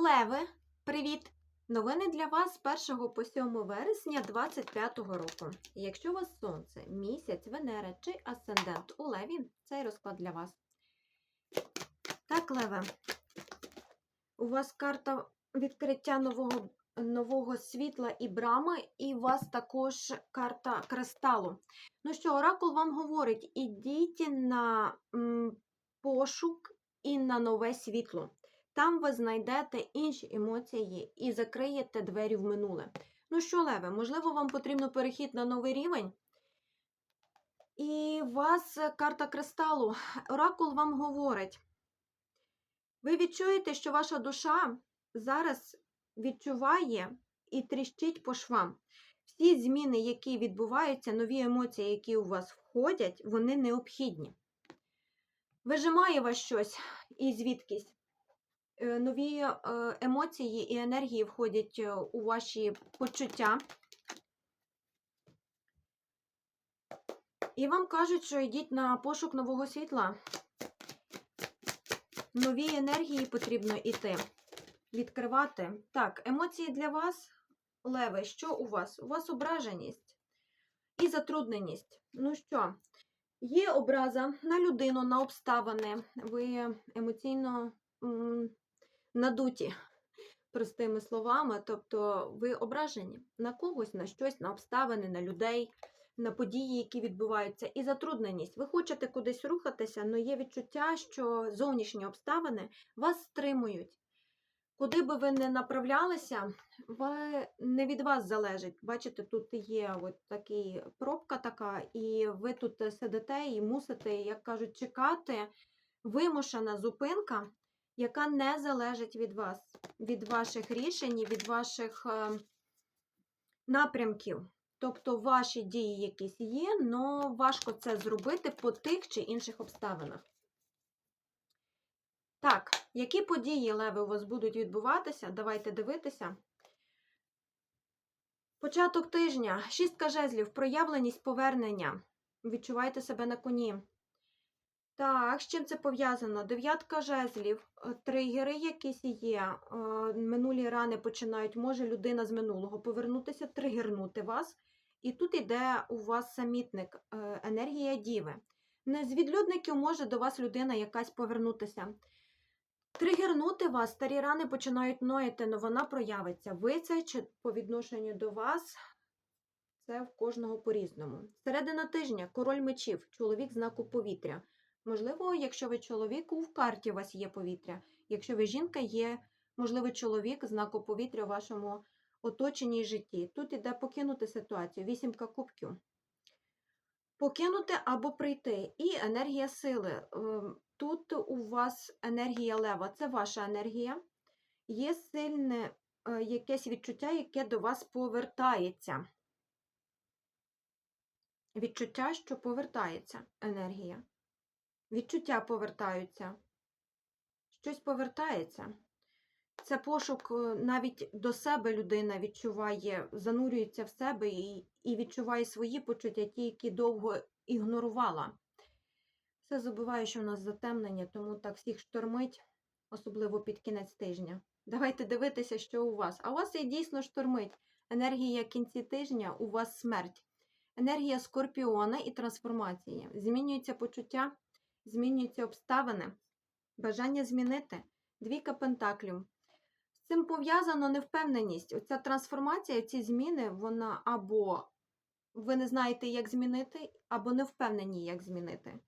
Леви, привіт! Новини для вас з 1 по 7 вересня 2025 року. Якщо у вас сонце, місяць, Венера чи асцендент у Леві, цей розклад для вас. Так, Леве, у вас карта відкриття нового, нового світла і брами, і у вас також карта кристалу. Ну що, Оракул вам говорить: ідіть на м, пошук і на нове світло. Там ви знайдете інші емоції і закриєте двері в минуле. Ну що, Леве, можливо, вам потрібно перехід на новий рівень? І у вас карта кристалу. Оракул вам говорить. Ви відчуєте, що ваша душа зараз відчуває і тріщить по швам. Всі зміни, які відбуваються, нові емоції, які у вас входять, вони необхідні. Вижимає вас щось і звідкись. Е, Нові е, емоції і енергії входять е, у ваші почуття. І вам кажуть, що йдіть на пошук нового світла. Нові енергії потрібно йти, відкривати. Так, емоції для вас, Леви, що у вас? У вас ображеність і затрудненість. Ну що, є образа на людину, на обставини. Ви емоційно надуті, простими словами. Тобто ви ображені на когось, на щось, на обставини, на людей, на події, які відбуваються, і затрудненість. Ви хочете кудись рухатися, але є відчуття, що зовнішні обставини вас стримують. Куди би ви не направлялися, ви, не від вас залежить. Бачите, тут є от такий пробка така, і ви тут сидите і мусите, як кажуть, чекати. Вимушена зупинка, яка не залежить від вас, від ваших рішень, від ваших е, напрямків. Тобто ваші дії якісь є, але важко це зробити по тих чи інших обставинах. Так, які події, Леви, у вас будуть відбуватися? Давайте дивитися. Початок тижня, шістка жезлів, проявленість повернення. Відчувайте себе на коні. Так, з чим це пов'язано? Дев'ятка жезлів, е, тригери якісь є, е, минулі рани починають, може людина з минулого повернутися, тригернути вас. І тут йде у вас самітник, е, енергія діви. З відлюдників може до вас людина якась повернутися. Тригернути вас, старі рани починають ноїти, але вона проявиться. Ви це чи по відношенню до вас, це в кожного по-різному. Середина тижня, король мечів, чоловік знаку повітря. Можливо, якщо ви чоловік, в карті у вас є повітря. Якщо ви жінка, є, можливо, чоловік знаку повітря у вашому оточенні і житті. Тут іде покинути ситуацію. Вісімка кубків. Покинути або прийти. І енергія сили. Ем, Тут у вас енергія лева, це ваша енергія. Є сильне е, якесь відчуття, яке до вас повертається. Відчуття, що повертається енергія. Відчуття повертаються. Щось повертається. Це пошук е, навіть до себе людина відчуває, занурюється в себе і, і відчуває свої почуття, ті, які довго ігнорувала. Все забуваю, що у нас затемнення, тому так всіх штормить, особливо під кінець тижня. Давайте дивитися, що у вас. А у вас і дійсно штормить. Енергія кінці тижня у вас смерть. Енергія скорпіона і трансформації. Змінюються почуття, змінюються обставини, бажання змінити. Двійка пентаклів. З цим пов'язано невпевненість. Оця трансформація, ці зміни, вона або ви не знаєте, як змінити, або не впевнені, як змінити.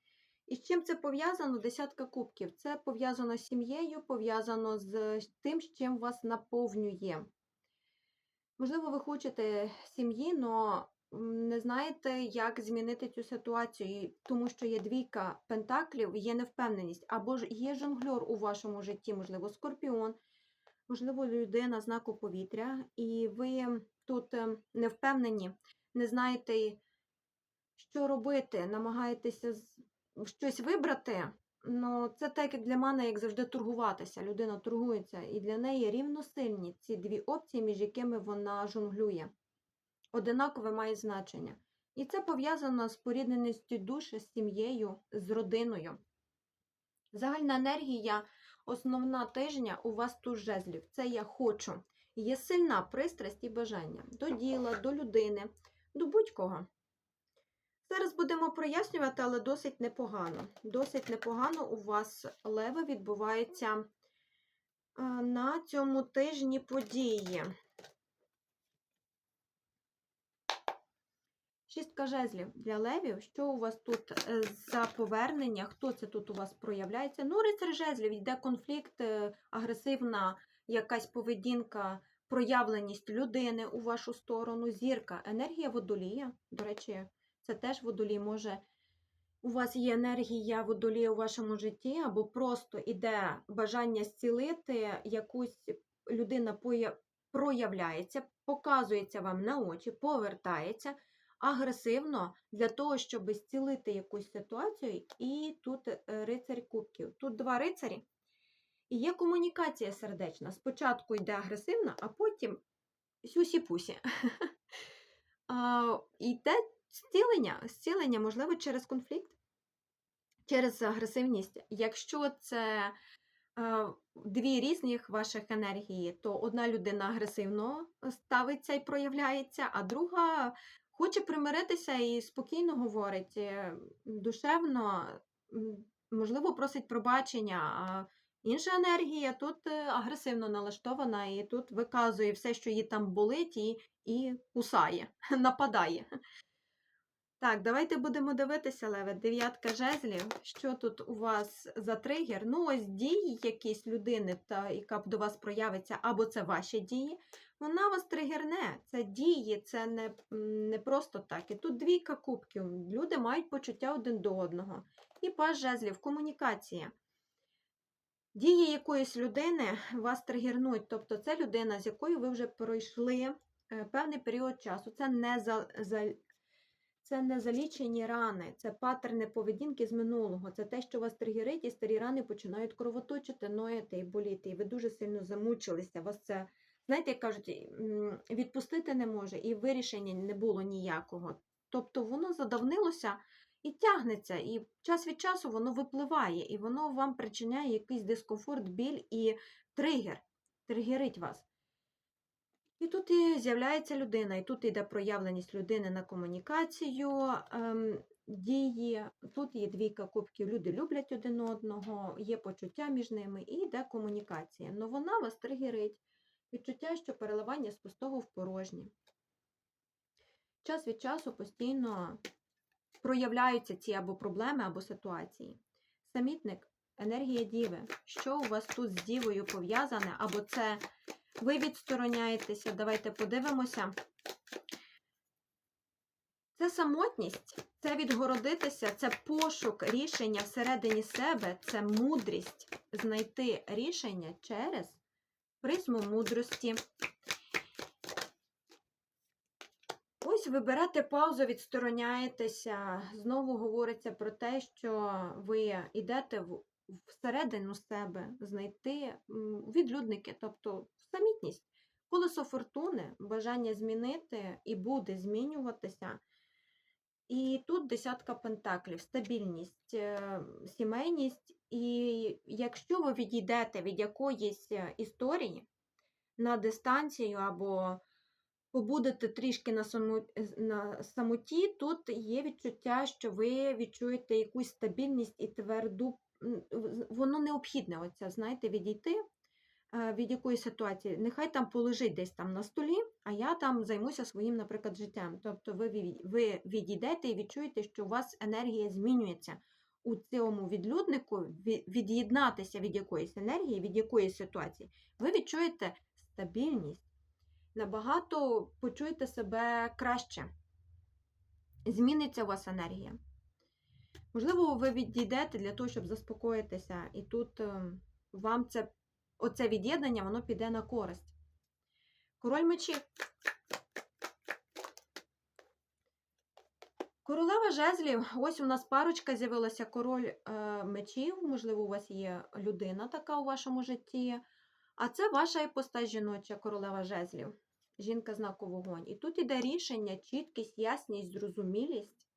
І з чим це пов'язано? Десятка кубків. Це пов'язано з сім'єю, пов'язано з тим, з чим вас наповнює. Можливо, ви хочете сім'ї, але не знаєте, як змінити цю ситуацію, тому що є двійка пентаклів, є невпевненість, або ж є жонглер у вашому житті, можливо, скорпіон, можливо, людина знаку повітря, і ви тут е, не впевнені, не знаєте, що робити, намагаєтеся щось вибрати. Ну, це так, як для мене, як завжди, торгуватися. Людина торгується, і для неї рівносильні ці дві опції, між якими вона жонглює. Одинакове має значення. І це пов'язано з порідненістю душі, з сім'єю, з родиною. Загальна енергія основна тижня у вас тут жезлів. Це я хочу. Є сильна пристрасть і бажання до діла, до людини, до будь-кого. Зараз будемо прояснювати, але досить непогано. Досить непогано у вас леви відбувається на цьому тижні події. Шістка жезлів для левів. Що у вас тут е, за повернення? Хто це тут у вас проявляється? Ну, рицар жезлів, йде конфлікт, е, агресивна якась поведінка, проявленість людини у вашу сторону, зірка, енергія водолія. До речі, це теж водолій може. У вас є енергія водолія у вашому житті, або просто іде бажання зцілити, якусь людина проявляється, показується вам на очі, повертається агресивно для того, щоб зцілити якусь ситуацію, і тут е, рицарь кубків. Тут два рицарі, і є комунікація сердечна. Спочатку йде агресивна, а потім сюсі-пусі. Йде зцілення, зцілення, можливо, через конфлікт, через агресивність. Якщо це е, дві різних ваших енергії, то одна людина агресивно ставиться і проявляється, а друга хоче примиритися і спокійно говорить, е, душевно, можливо, просить пробачення. А інша енергія тут е, агресивно налаштована і тут виказує все, що їй там болить, і, і кусає, нападає. Так, давайте будемо дивитися, Леве. Дев'ятка жезлів. Що тут у вас за тригер? Ну, ось дії якісь людини, та, яка до вас проявиться, або це ваші дії. Вона вас тригерне. Це дії, це не, не просто так. І тут двійка кубків. Люди мають почуття один до одного. І паж жезлів, комунікація. Дії якоїсь людини вас тригернуть. Тобто це людина, з якою ви вже пройшли е, певний період часу. Це не за, за, це не залічені рани, це паттерни поведінки з минулого. Це те, що вас тригерить, і старі рани починають кровоточити, нояти і боліти. І ви дуже сильно замучилися. Вас це, знаєте, як кажуть, відпустити не може, і вирішення не було ніякого. Тобто воно задавнилося і тягнеться, і час від часу воно випливає, і воно вам причиняє якийсь дискомфорт, біль і тригер, тригерить вас. І тут і з'являється людина, і тут йде проявленість людини на комунікацію, ем, дії. Тут є двійка кубків, люди люблять один одного, є почуття між ними і йде комунікація. Но вона вас тригерить. Відчуття, що переливання з пустого в порожнє. Час від часу постійно проявляються ці або проблеми, або ситуації. Самітник, енергія діви. Що у вас тут з дівою пов'язане, або це ви відстороняєтеся. Давайте подивимося. Це самотність, це відгородитися, це пошук рішення всередині себе, це мудрість знайти рішення через призму мудрості. Ось ви берете паузу, відстороняєтеся. Знову говориться про те, що ви йдете в всередину себе знайти відлюдники, тобто самітність, колесо фортуни, бажання змінити і буде змінюватися. І тут десятка пентаклів, стабільність, е, сімейність. І якщо ви відійдете від якоїсь е, історії на дистанцію або побудете трішки на, на самоті, тут є відчуття, що ви відчуєте якусь стабільність і тверду воно необхідне, оце, знаєте, відійти е, від якоїсь ситуації. Нехай там полежить десь там на столі, а я там займуся своїм, наприклад, життям. Тобто ви, ви відійдете і відчуєте, що у вас енергія змінюється. У цьому відлюднику від'єднатися від якоїсь енергії, від якоїсь ситуації, ви відчуєте стабільність, набагато почуєте себе краще. Зміниться у вас енергія. Можливо, ви відійдете для того, щоб заспокоїтися, і тут е, вам це, оце від'єднання, воно піде на користь. Король мечів. Королева жезлів, ось у нас парочка з'явилася король е, мечів, можливо, у вас є людина така у вашому житті. А це ваша іпостась жіноча королева жезлів, жінка знаку вогонь. І тут іде рішення, чіткість, ясність, зрозумілість.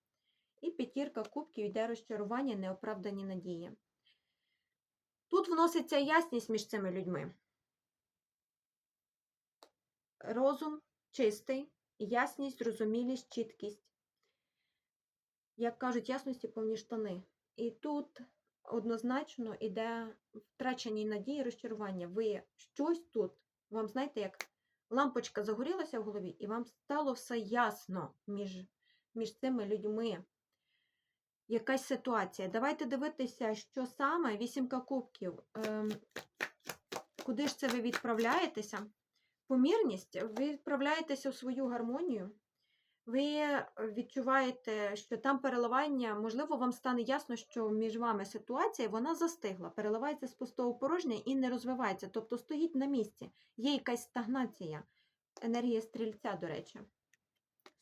І п'ятірка кубків йде розчарування, неоправдані надії. Тут вноситься ясність між цими людьми. Розум чистий, ясність, зрозумілість, чіткість. Як кажуть, ясності повні штани. І тут однозначно іде втрачені надії, розчарування. Ви щось тут, вам знаєте, як лампочка загорілася в голові, і вам стало все ясно між, між цими людьми. Якась ситуація. Давайте дивитися, що саме вісімка кубків. Ем, куди ж це ви відправляєтеся? Помірність, ви відправляєтеся у свою гармонію. Ви відчуваєте, що там переливання, можливо, вам стане ясно, що між вами ситуація, вона застигла, переливається з пустого в порожнє і не розвивається, тобто стоїть на місці. Є якась стагнація. Енергія стрільця, до речі.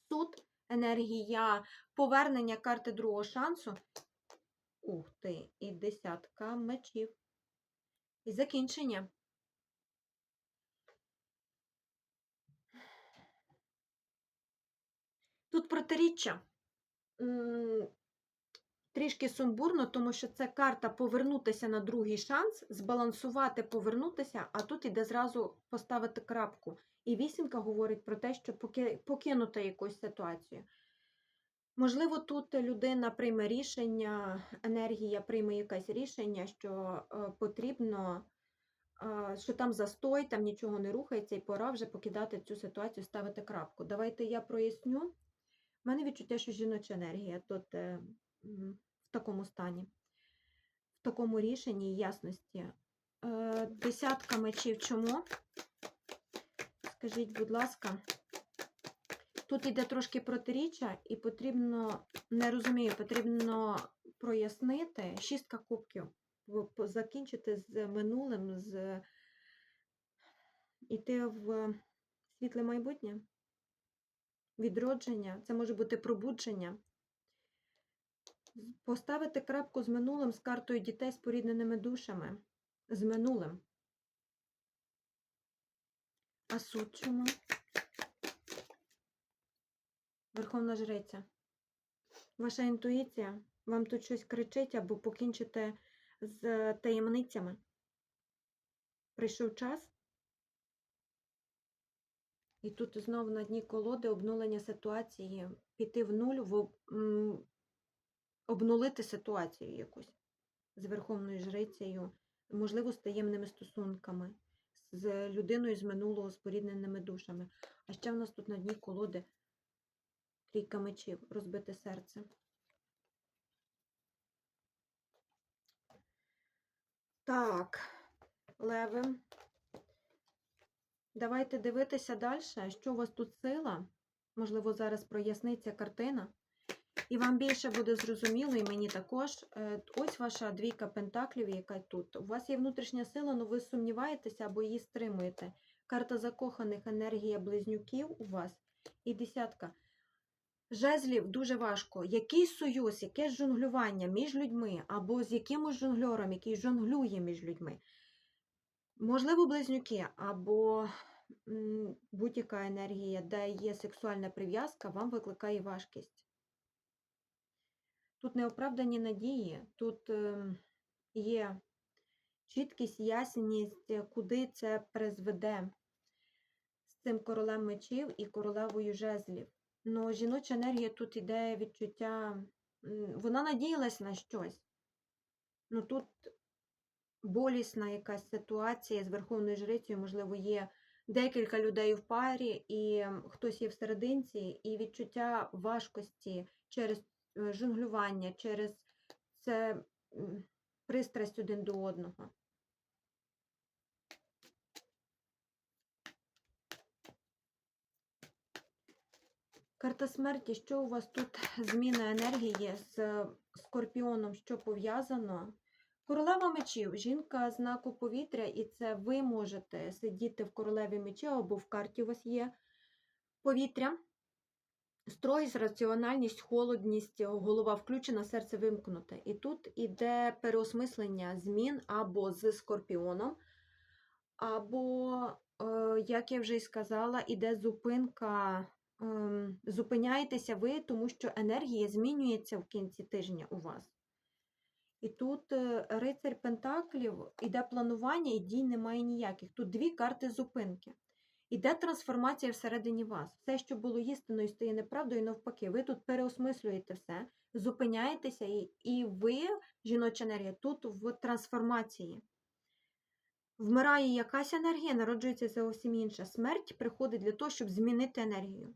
Суд, енергія повернення карти другого шансу. Ух ти, і десятка мечів. І закінчення. Тут протиріччя. Трішки сумбурно, тому що це карта повернутися на другий шанс, збалансувати, повернутися, а тут іде зразу поставити крапку. І вісімка говорить про те, що поки- покинути якусь ситуацію. Можливо, тут людина прийме рішення, енергія прийме якесь рішення, що е, потрібно, е, що там застой, там нічого не рухається, і пора вже покидати цю ситуацію, ставити крапку. Давайте я проясню. У мене відчуття, що жіноча енергія тут е, в такому стані, в такому рішенні і ясності. Десятка мечів чому? Скажіть, будь ласка. Тут йде трошки протиріччя, і потрібно, не розумію, потрібно прояснити шістка кубків, закінчити з минулим, з іти в світле майбутнє, відродження, це може бути пробудження. Поставити крапку з минулим з картою дітей з порідненими душами. З минулим. А суд? Верховна жриця. Ваша інтуїція вам тут щось кричить або покінчите з таємницями. Прийшов час. І тут знову на дні колоди обнулення ситуації, піти в нуль, в, об- обнулити ситуацію якусь з Верховною жрицею, можливо, з таємними стосунками, з людиною з минулого, з порідненими душами. А ще в нас тут на дні колоди трійка мечів, розбите серце. Так, леви. Давайте дивитися далі, що у вас тут сила. Можливо, зараз проясниться картина. І вам більше буде зрозуміло, і мені також. Е, Ось ваша двійка пентаклів, яка тут. У вас є внутрішня сила, але ви сумніваєтеся або її стримуєте. Карта закоханих, енергія близнюків у вас. І десятка. Жезлів дуже важко. Який союз, яке жонглювання між людьми, або з якимось жонгльором, який жонглює між людьми. Можливо, близнюки, або будь-яка енергія, де є сексуальна прив'язка, вам викликає важкість. Тут неоправдані надії, тут є чіткість, ясність, е, куди це призведе з цим королем мечів і королевою жезлів. Но жіноча енергія тут іде відчуття, вона надіялась на щось. Ну тут болісна якась ситуація з Верховною Жрицею, можливо, є декілька людей в парі, і хтось є всерединці, і відчуття важкості через е, жонглювання, через це пристрасть один до одного. Карта смерті, що у вас тут зміна енергії з скорпіоном, що пов'язано? Королева мечів, жінка знаку повітря, і це ви можете сидіти в королеві мечів або в карті у вас є повітря. Строгість, раціональність, холодність, голова включена, серце вимкнуте. І тут іде переосмислення змін або з скорпіоном, або, е, як я вже й сказала, іде зупинка. ем, Зупиняєтеся ви, тому що енергія змінюється в кінці тижня у вас. І тут е, рицарь Пентаклів іде планування, і дій немає ніяких. Тут дві карти зупинки. Іде трансформація всередині вас. Все, що було істиною, стає неправдою, і навпаки. Ви тут переосмислюєте все, зупиняєтеся, і, і ви, жіноча енергія, тут в трансформації. Вмирає якась енергія, народжується зовсім інша. Смерть приходить для того, щоб змінити енергію.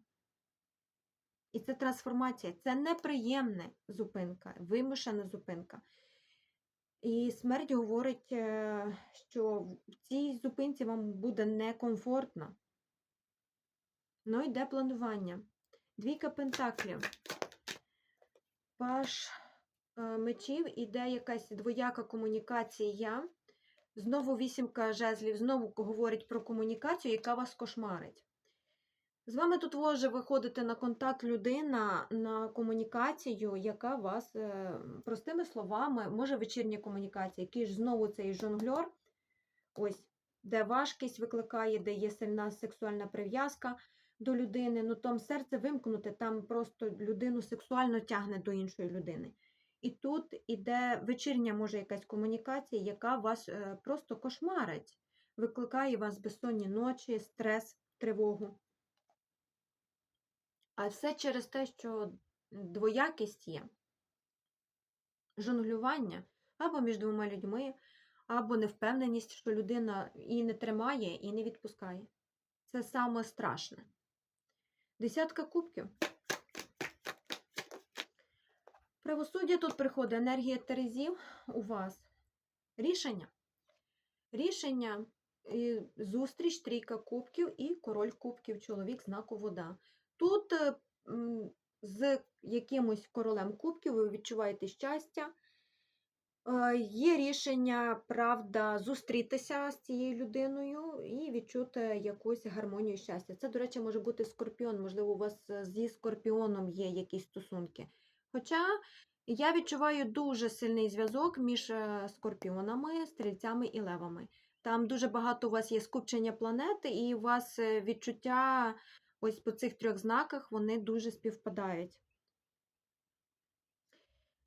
І це трансформація, це неприємна зупинка, вимушена зупинка. І смерть говорить, е, що в цій зупинці вам буде некомфортно. Ну, йде планування. Двійка пентаклів. Паш е, мечів, іде якась двояка комунікація. Знову вісімка жезлів, знову говорить про комунікацію, яка вас кошмарить. З вами тут може виходити на контакт людина, на комунікацію, яка вас, е, простими словами, може вечірня комунікація, який ж знову цей жонгльор, ось, де важкість викликає, де є сильна сексуальна прив'язка до людини, ну там серце вимкнуте, там просто людину сексуально тягне до іншої людини. І тут іде вечірня, може, якась комунікація, яка вас е, просто кошмарить, викликає вас безсонні ночі, стрес, тривогу. А все через те, що двоякість є. Жонглювання або між двома людьми, або невпевненість, що людина і не тримає, і не відпускає. Це саме страшне. Десятка кубків. Правосуддя тут приходить енергія Терезів у вас. Рішення. Рішення, зустріч, трійка кубків і король кубків, чоловік знаку вода. Тут е, з якимось королем кубків ви відчуваєте щастя. Е, Є рішення, правда, зустрітися з цією людиною і відчути якусь гармонію щастя. Це, до речі, може бути скорпіон, можливо, у вас е, зі скорпіоном є якісь стосунки. Хоча я відчуваю дуже сильний зв'язок між е, скорпіонами, стрільцями і левами. Там дуже багато у вас є скупчення планети, і у вас відчуття ось по цих трьох знаках вони дуже співпадають.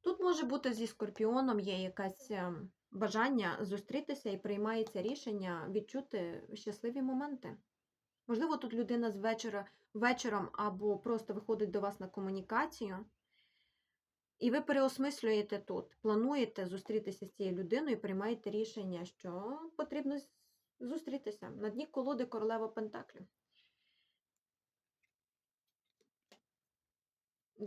Тут може бути зі скорпіоном є якесь е, бажання зустрітися і приймається рішення відчути щасливі моменти. Можливо, тут людина з вечора, вечором або просто виходить до вас на комунікацію, і ви переосмислюєте тут, плануєте зустрітися з цією людиною і приймаєте рішення, що потрібно зустрітися. На дні колоди королева Пентаклів.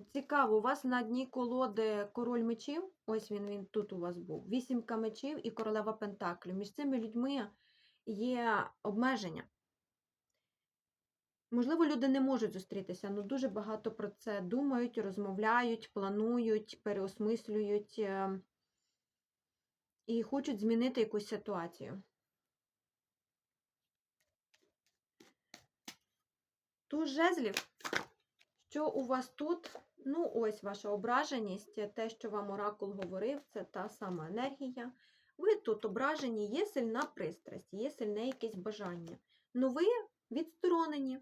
Цікаво, у вас на дні колоди король мечів, ось він, він тут у вас був, вісімка мечів і королева Пентаклів. Між цими людьми є обмеження. Можливо, люди не можуть зустрітися, але дуже багато про це думають, розмовляють, планують, переосмислюють е, і хочуть змінити якусь ситуацію. Туз жезлів. Що у вас тут? Ну, ось ваша ображеність, те, що вам оракул говорив, це та сама енергія. Ви тут ображені, є сильна пристрасть, є сильне якесь бажання. Ну ви відсторонені.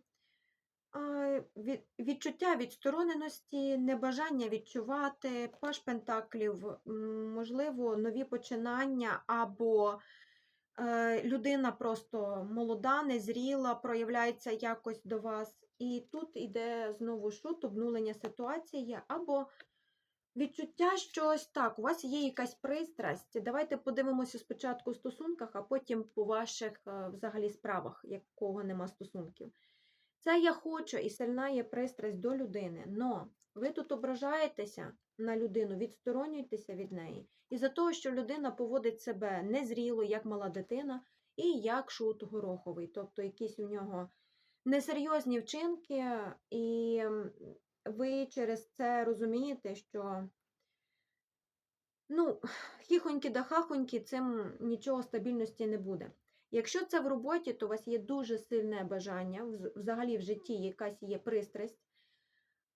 Відчуття відстороненості, небажання відчувати, паш пентаклів, можливо, нові починання або е, людина просто молода, незріла, проявляється якось до вас. І тут іде знову шут, обнулення ситуації, або відчуття, що ось так, у вас є якась пристрасть. Давайте подивимося спочатку в стосунках, а потім по ваших е, взагалі справах, якого нема стосунків. Це я хочу і сильна є пристрасть до людини. Но ви тут ображаєтеся на людину, відсторонюєтеся від неї. І за того, що людина поводить себе незріло, як мала дитина, і як шут гороховий. Тобто якісь у нього несерйозні вчинки, і ви через це розумієте, що ну, хіхоньки да хахоньки, цим нічого стабільності не буде. Якщо це в роботі, то у вас є дуже сильне бажання, взагалі в житті якась є пристрасть.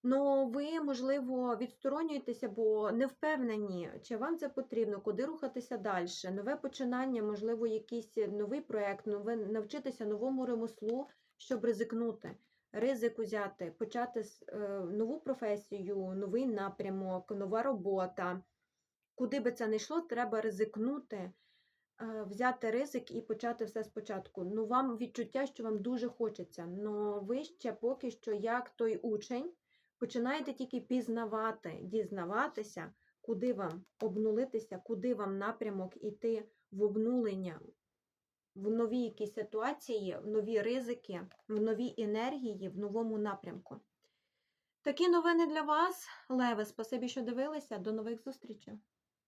Ну, ви, можливо, відсторонюєтеся, бо не впевнені, чи вам це потрібно, куди рухатися далі. Нове починання, можливо, якийсь новий проєкт, нове, навчитися новому ремеслу, щоб ризикнути, ризик узяти, почати е, нову професію, новий напрямок, нова робота. куди би це не йшло, треба ризикнути, е, взяти ризик і почати все спочатку. Ну, вам відчуття, що вам дуже хочеться. Ну, ви ще поки що, як той учень, починаєте тільки пізнавати, дізнаватися, куди вам обнулитися, куди вам напрямок іти в обнулення, в нові якісь ситуації, в нові ризики, в нові енергії, в новому напрямку. Такі новини для вас, Леви. Спасибі, що дивилися. До нових зустрічей.